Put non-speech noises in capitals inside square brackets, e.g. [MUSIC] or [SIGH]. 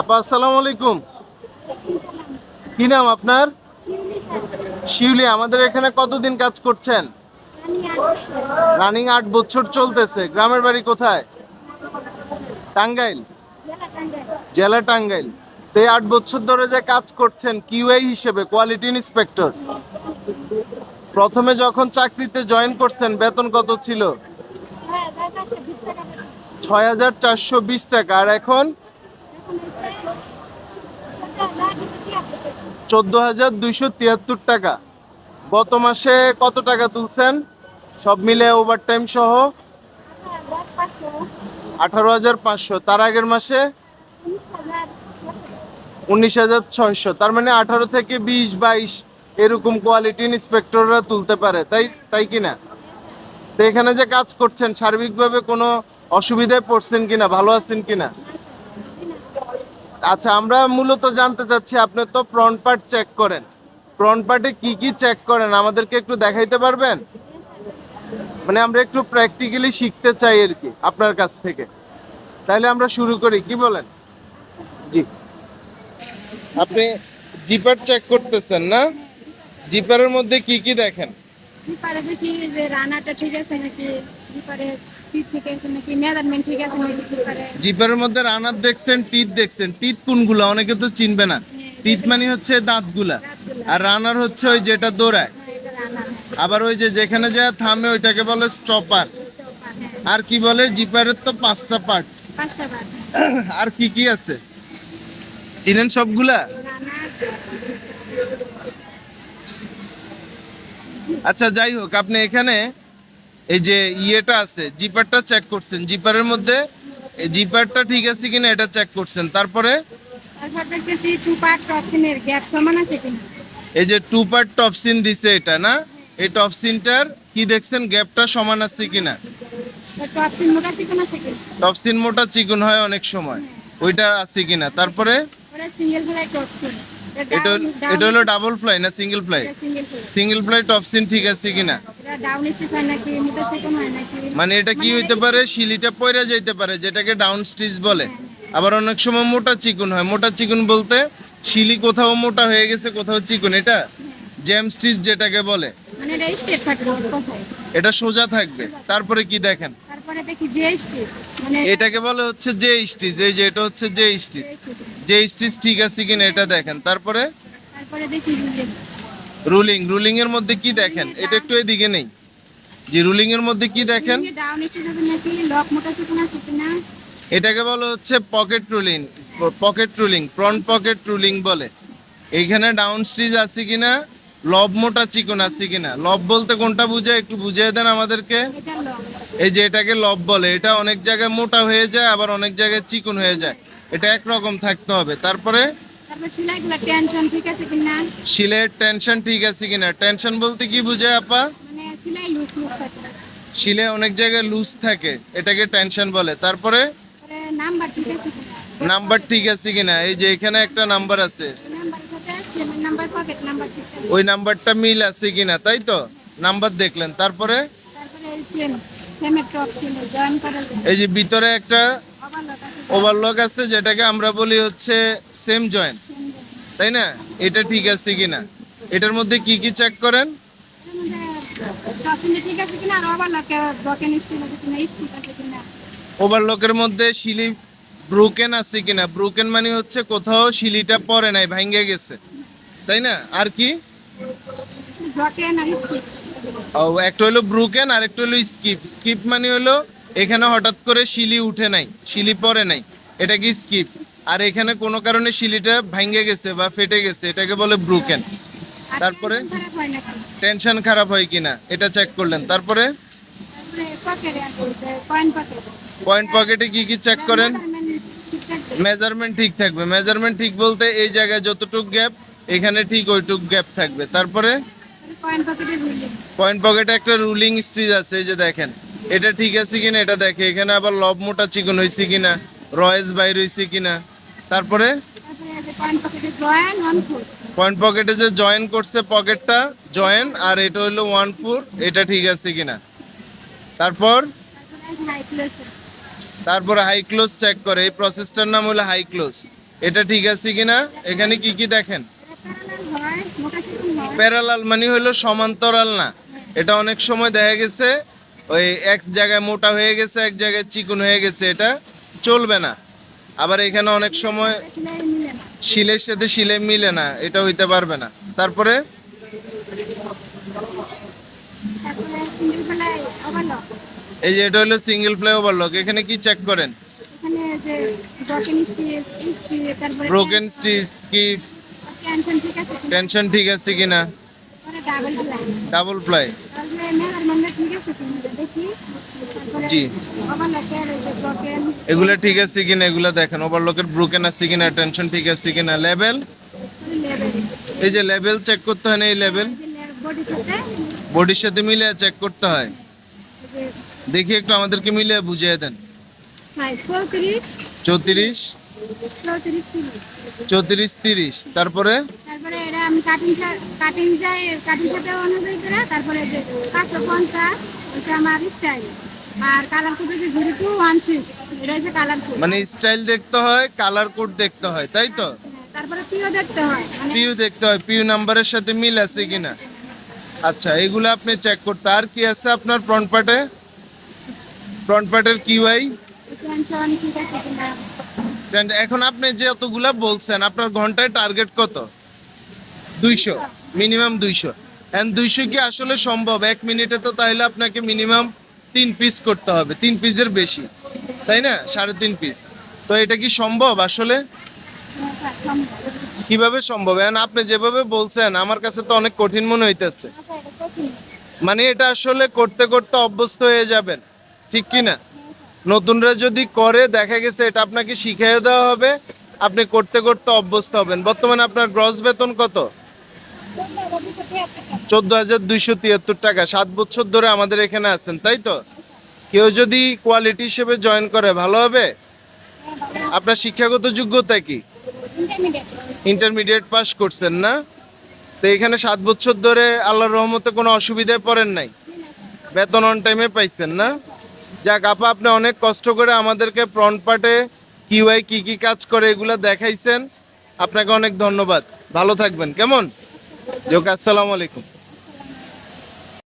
আপা, আসসালামু আলাইকুম। কি নাম আপনার? শিউলি, আমাদের এখানে কতদিন কাজ করছেন? রানিং আট বছর চলতেছে। গ্রামের বাড়ি কোথায়? টাঙ্গাইল। জেলা টাঙ্গাইল। তো এই আট বছর ধরে যে কাজ করছেন, কিউআই হিসেবে, কোয়ালিটি ইন্সপেক্টর, প্রথমে যখন চাকরিতে জয়েন করছেন, বেতন কত ছিল? ছয় হাজার চারশো বিশ টাকা। আর এখন? চোদ্দ হাজার দুইশো তিয়াত্তর টাকা। গত মাসে কত টাকা তুলছেন? সব মিলে ওভার টাইম সহ আঠারো হাজার পাঁচশো। তার আগের মাসে উনিশ হাজার ছয়শো। তার মানে আঠারো থেকে বিশ, বাইশ এরকম কোয়ালিটি ইন্সপেক্টররা তুলতে পারে। তাই তাই কিনা? তো এখানে যে কাজ করছেন, সার্বিকভাবে কোনো অসুবিধায় পড়ছেন কিনা, ভালো আছেন কিনা? আচ্ছা আমরা মূলত জানতে চাচ্ছি আপনি তো ফ্রন্ট পার্ট চেক করেন। ফ্রন্ট পার্টে কি কি চেক করেন? আমাদেরকে একটু দেখাইতে পারবেন? মানে আমরা একটু প্র্যাকটিক্যালি শিখতে চাই আর কি আপনার কাছ থেকে। তাহলে আমরা শুরু করি কি বলেন? জি। আপনি জিপার চেক করতেছেন না? জিপারের মধ্যে কি কি দেখেন? জিপারে দেখি যে রানাটা ঠিক আছে নাকি? জিপারে জিপারের মধ্যে রানার দেখছেন টিথ দেখছেন। টিথ কোনগুলো? অনেকে তো চিনবে না। টিথ মানে হচ্ছে দাঁতগুলা। আর রানার হচ্ছে ওই যেটা দৌড়ায় হ্যাঁ, আবার ওই যে যেখানে যা থামে ওইটাকে বলে স্টপার আর কি বলে? জিপারের তো পাঁচটা পার্ট [CLEARS THROAT] আর কি কি আছে? চিনেন সবগুলা? আচ্ছা যাই হোক আপনি এখানে এই যে ইয়েটা আছে জিপারটা চেক করছেন। জিপারের মধ্যে জিপারটা ঠিক আছে কিনা এটা চেক করছেন। তারপরে? এই যে টু পার্ট টপসিন দিছে এটা না? এই টপসিনটার কি দেখছেন? গ্যাপটা সমান আছে কিনা? টপসিন মোটা চিকন আছে কিনা টপসিন মোটা চিকন হয় অনেক সময়। ওইটা আছে কিনা? তারপরে? এটা এটা হলো ডাবল ফ্লাই না সিঙ্গেল ফ্লাই সিঙ্গেল ফ্লাই টপসিন ঠিক আছে কিনা? হয় হয় মানে এটা কি হইতে পারে শিলিটা পয়রা যাইতে পারে যেটাকে ডাউন স্টিচ বলে। আবার অনেক সময় মোটা চিকন হয়। মোটা চিকন বলতে শিলি কোথাও মোটা হয়ে গেছে কোথাও চিকন। এটা জ্যাম স্টিচ যেটাকে বলে। মানে এটা সোজা থাকবে। তারপরে কি দেখেন? মানে এটাকে বলে হচ্ছে যে স্টিচ এই যে এটা হচ্ছে যে স্টিচ যে স্টিচ ঠিক আছে কিনা এটা দেখেন। তারপরে? তারপরে দেখি রুলিং রুলিং এর মধ্যে কি দেখেন? এটা একটু এদিকে নেই। যে রুলিং এর মধ্যে কি দেখেন? এটাকে বলা হচ্ছে pocket ruling pocket ruling front pocket ruling বলে। এইখানে ডাউন স্টিচ আছে কিনা? লব মোটা চিকন আছে কিনা? লব বলতে কোনটা বুঝায়? একটু বুঝিয়ে দেন আমাদেরকে। এই যে এটাকে লব বলে এটা অনেক জায়গায় মোটা হয়ে যায় আবার অনেক জায়গায় চিকন হয়ে যায়। এটা একরকম থাকতে হবে। তারপরে সেলাইগুলো টেনশন ঠিক আছে কিনা? শিলের টেনশন ঠিক আছে কিনা? টেনশন বলতে কি বুঝায় আপা? মানে সেলাই অনেক জায়গায় লুজ থাকে এটাকে টেনশন বলে। তারপরে? নাম্বার ঠিক আছে কিনা? এই যে এখানে একটা নাম্বার আছে। ওই নাম্বারটা মিল আছে কিনা তাই তো? নাম্বার দেখলেন। তারপরে? এই যে ভিতরে একটা ওভারলক আছে। যেটাকে আমরা বলি হচ্ছে সেম জয়েন্ট। তাই না? এটা ঠিক আছে কিনা? এটার মধ্যে কি কি চেক করেন? ওভারলকের মধ্যে শিলি ব্রোকেন আছে কিনা? ব্রোকেন মানে হচ্ছে কোথাও শিলিটা পরে নাই, ভাঙ্গে গেছে। তাই না? আর কি? ও, একটা হলো ব্রুকেন আর একটা হলো স্কিপ স্কিপ মানে হলো এখানে হঠাৎ করে শিলি উঠে নাই, শিলি পরে নাই। এটা কি স্কিপ আর এখানে কোনো কারণে শিলিটা ভাঙ্গে গেছে বা ফেটে গেছে, এটাকে বলে ব্রুকেন তারপরে? টেনশন খারাপ হয় কিনা, এটা চেক করলেন। তারপরে? পয়েন্ট পকেটে কি কি চেক করেন? মেজারমেন্ট ঠিক থাকবে। মেজারমেন্ট ঠিক বলতে এই জায়গায় যতটুক গ্যাপ এখানে ঠিক ওইটুক গ্যাপ থাকবে। তারপরে? পয়েন্ট পকেটে একটা রুলিং স্টিচ আছে, এই যে দেখেন। এটা ঠিক আছে কিনা, এটা দেখে। এখানে আবার লব মোটা চিকন হয়েছে কিনা, রয়েস বাইর হয়েছে কিনা। তারপরে? পয়েন্ট পকেটে যে জয়েন করছে পকেটটা জয়েন আর এটা হলো ওয়ান ফোর এটা ঠিক আছে কিনা? তারপর? তারপর হাই ক্লোজ চেক করে, এই প্রসেসটার নাম হলো হাই ক্লোজ এটা ঠিক আছে কিনা? এখানে কি কি দেখেন? প্যারালাল মানে হলো সমান্তরাল না। এটা অনেক সময় দেখা গেছে, ওই এক জায়গায় মোটা হয়ে গেছে, এক জায়গায় চিকন হয়ে গেছে, এটা চলবে না। আবার এখানে অনেক সময় শিলের সাথে শিলে মিলে না এটা হইতে পারবে না। তারপরে? এই যে এটা হলো সিঙ্গেল ফ্লাই ওভারলক এখানে কি চেক করেন? ব্রকেন স্টিচ কি টেনশন ঠিক আছে কিনা? ডাবল বেলায় জি। এগুলো ঠিক আছে কিনা, এগুলো দেখেন। ওভারলকের ব্রোকেন আছে কিনা টেনশন ঠিক আছে কিনা লেভেল এই যে লেভেল চেক করতে হয় না এই লেভেল বডির সাথে মিলে চেক করতে হয়। দেখি একটু আমাদেরকে মিলে বুঝিয়ে দেন। চৌত্রিশ। চৌত্রিশ চৌত্রিশ তিরিশ চৌত্রিশ তিরিশ তারপরে তারপরে যে আর কালার কোড হচ্ছে জিরো টু ওয়ান সিক্স এটা হচ্ছে কালার কোড মানে স্টাইল দেখতে হয় কালার কোড দেখতে হয় তাই তো? তারপরে পিও দেখতে হয় মানে পিউ দেখতে হয় পিউ নাম্বারের সাথে মিল আছে কিনা? আচ্ছা এগুলো আপনি চেক করতে আর কি আছে আপনার ফ্রন্ট পার্টে ফ্রন্ট পার্টের কি কিনা এখন আপনি যে যতগুলা বলছেন আপনার ঘন্টায় টার্গেট কত? দুইশো মিনিমাম দুইশো। এন্ড দুইশো কি আসলে সম্ভব? এক মিনিটে তো তাহলে আপনাকে মিনিমাম তিন পিস করতে হবে, তিন পিসের বেশি, তাই না? সাড়ে তিন পিস তো এটা কি সম্ভব আসলে। কীভাবে সম্ভব? এখন আপনি যেভাবে বলছেন, আমার কাছে তো অনেক কঠিন মনে হইতেছে। মানে এটা আসলে করতে করতে অভ্যস্ত হয়ে যাবেন, ঠিক কি না নতুনরা যদি করে, দেখা গেছে এটা আপনাকে শিখিয়ে দেওয়া হবে, আপনি করতে করতে অভ্যস্ত হবেন। বর্তমানে আপনার গ্রস বেতন কত? চোদ্দ হাজার। দুইশো তিয়াত্তর টাকা। সাত বছর ধরে আমাদের এখানে আছেন, তাই তো? কেউ যদি কোয়ালিটি হিসেবে জয়েন করে, ভালো হবে? আপনার শিক্ষাগত যোগ্যতা কি? ইন্টারমিডিয়েট পাস করছেন না? তো এখানে সাত বছর ধরে আল্লাহর রহমতে কোনো অসুবিধায় পড়েন নাই? বেতন অন টাইমে পাইছেন না? যাক, আপা, আপনি অনেক কষ্ট করে আমাদেরকে ফ্রন্ট পার্টে কি হয় কি কি কাজ করে এগুলো দেখাইছেন। আপনাকে অনেক ধন্যবাদ। ভালো থাকবেন। কেমন? যোগ আসসালামু আলাইকুম।